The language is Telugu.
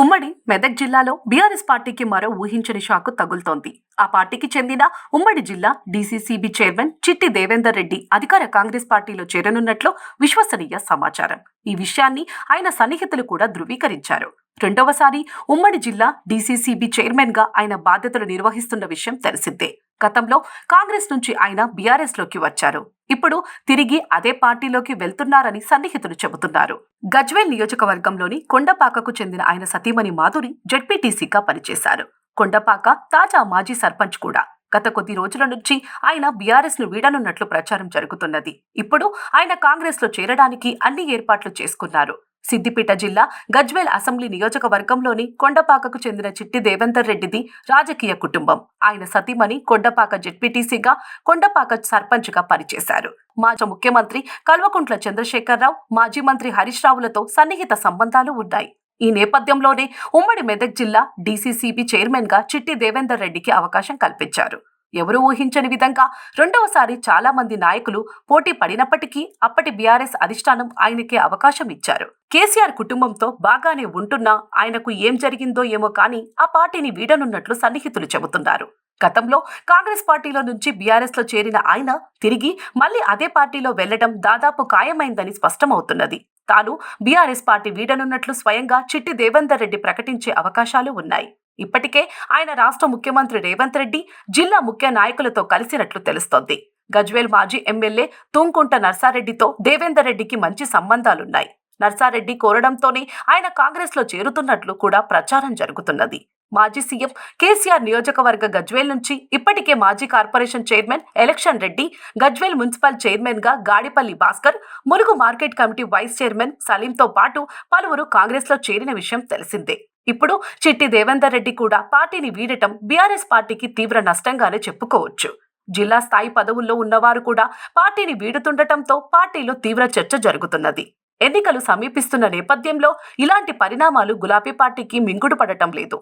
ఉమ్మడి మెదక్ జిల్లాలో బీఆర్ఎస్ పార్టీకి మరో ఊహించని షాకు తగులుతోంది. ఆ పార్టీకి చెందిన ఉమ్మడి జిల్లా డీసీసీబీ చైర్మన్ చిట్టి దేవేందర్ రెడ్డి అధికార కాంగ్రెస్ పార్టీలో చేరనున్నట్లు విశ్వసనీయ సమాచారం. ఈ విషయాన్ని ఆయన సన్నిహితులు కూడా ధృవీకరించారు. రెండవసారి ఉమ్మడి జిల్లా డీసీసీబీ చైర్మన్గా ఆయన బాధ్యతలు నిర్వహిస్తున్న విషయం తెలిసిందే. గతంలో కాంగ్రెస్ నుంచి ఆయన బీఆర్ఎస్లోకి వచ్చారు. ఇప్పుడు తిరిగి అదే పార్టీలోకి వెళ్తున్నారని సన్నిహితులు చెబుతున్నారు. గజ్వేల్ నియోజకవర్గంలోని కొండపాకకు చెందిన ఆయన సతీమణి మాధురి జెడ్పీటీసీగా పనిచేశారు. కొండపాక తాజా మాజీ సర్పంచ్ కూడా. గత కొద్ది రోజుల నుంచి ఆయన బీఆర్ఎస్ను వీడనున్నట్లు ప్రచారం జరుగుతున్నది. ఇప్పుడు ఆయన కాంగ్రెస్లో చేరడానికి అన్ని ఏర్పాట్లు చేసుకున్నారు. సిద్దిపేట జిల్లా గజ్వేల్ అసెంబ్లీ నియోజకవర్గంలోని కొండపాకకు చెందిన చిట్టి దేవేందర్ రెడ్డిది రాజకీయ కుటుంబం. ఆయన సతీమణి కొండపాక జెడ్పీటీసీగా కొండపాక సర్పంచ్గా పనిచేశారు. మాజీ ముఖ్యమంత్రి కల్వకుంట్ల చంద్రశేఖరరావు మాజీ మంత్రి హరీష్ రావులతో సన్నిహిత సంబంధాలు ఉన్నాయి. ఈ నేపథ్యంలోనే ఉమ్మడి మెదక్ జిల్లా డీసీసీబీ చైర్మన్గా చిట్టి దేవేందర్ రెడ్డికి అవకాశం కల్పించారు. ఎవరూ ఊహించని విధంగా రెండవసారి చాలా మంది నాయకులు పోటీ పడినప్పటికీ అప్పటి బీఆర్ఎస్ అధిష్టానం ఆయనకే అవకాశం ఇచ్చారు. కేసీఆర్ కుటుంబంతో బాగానే ఉంటున్నా ఆయనకు ఏం జరిగిందో ఏమో కానీ ఆ పార్టీని వీడనున్నట్లు సన్నిహితులు చెబుతున్నారు. గతంలో కాంగ్రెస్ పార్టీలో నుంచి బీఆర్ఎస్లో చేరిన ఆయన తిరిగి మళ్ళీ అదే పార్టీలో వెళ్ళడం దాదాపు ఖాయమైందని స్పష్టమవుతున్నది. తాను బీఆర్ఎస్ పార్టీ వీడనున్నట్లు స్వయంగా చిట్టి దేవేందర్ రెడ్డి ప్రకటించే అవకాశాలు ఉన్నాయి. ఇప్పటికే ఆయన రాష్ట్ర ముఖ్యమంత్రి రేవంత్ రెడ్డి జిల్లా ముఖ్య నాయకులతో కలిసినట్లు తెలుస్తోంది. గజ్వేల్ మాజీ ఎమ్మెల్యే తూంకుంట నర్సారెడ్డితో దేవేందర్ రెడ్డికి మంచి సంబంధాలున్నాయి. నర్సారెడ్డి కోరడంతోనే ఆయన కాంగ్రెస్లో చేరుతున్నట్లు కూడా ప్రచారం జరుగుతున్నది. మాజీ సీఎం కేసీఆర్ నియోజకవర్గ గజ్వేల్ నుంచి ఇప్పటికే మాజీ corporation chairman election Reddy Gajwel municipal చైర్మన్గా Gadipalli Bhaskar Mulugu market committee vice chairman సలీంతో పాటు పలువురు కాంగ్రెస్లో చేరిన విషయం తెలిసిందే. ఇప్పుడు చిట్టి దేవేందర్ రెడ్డి కూడా పార్టీని వీడటం బీఆర్ఎస్ పార్టీకి తీవ్ర నష్టంగానే చెప్పుకోవచ్చు. జిల్లా స్థాయి పదవుల్లో ఉన్నవారు కూడా పార్టీని వీడుతుండటంతో పార్టీలో తీవ్ర చర్చ జరుగుతున్నది. ఎన్నికలు సమీపిస్తున్న నేపథ్యంలో ఇలాంటి పరిణామాలు గులాబీ పార్టీకి మింగుడు పడటం లేదు.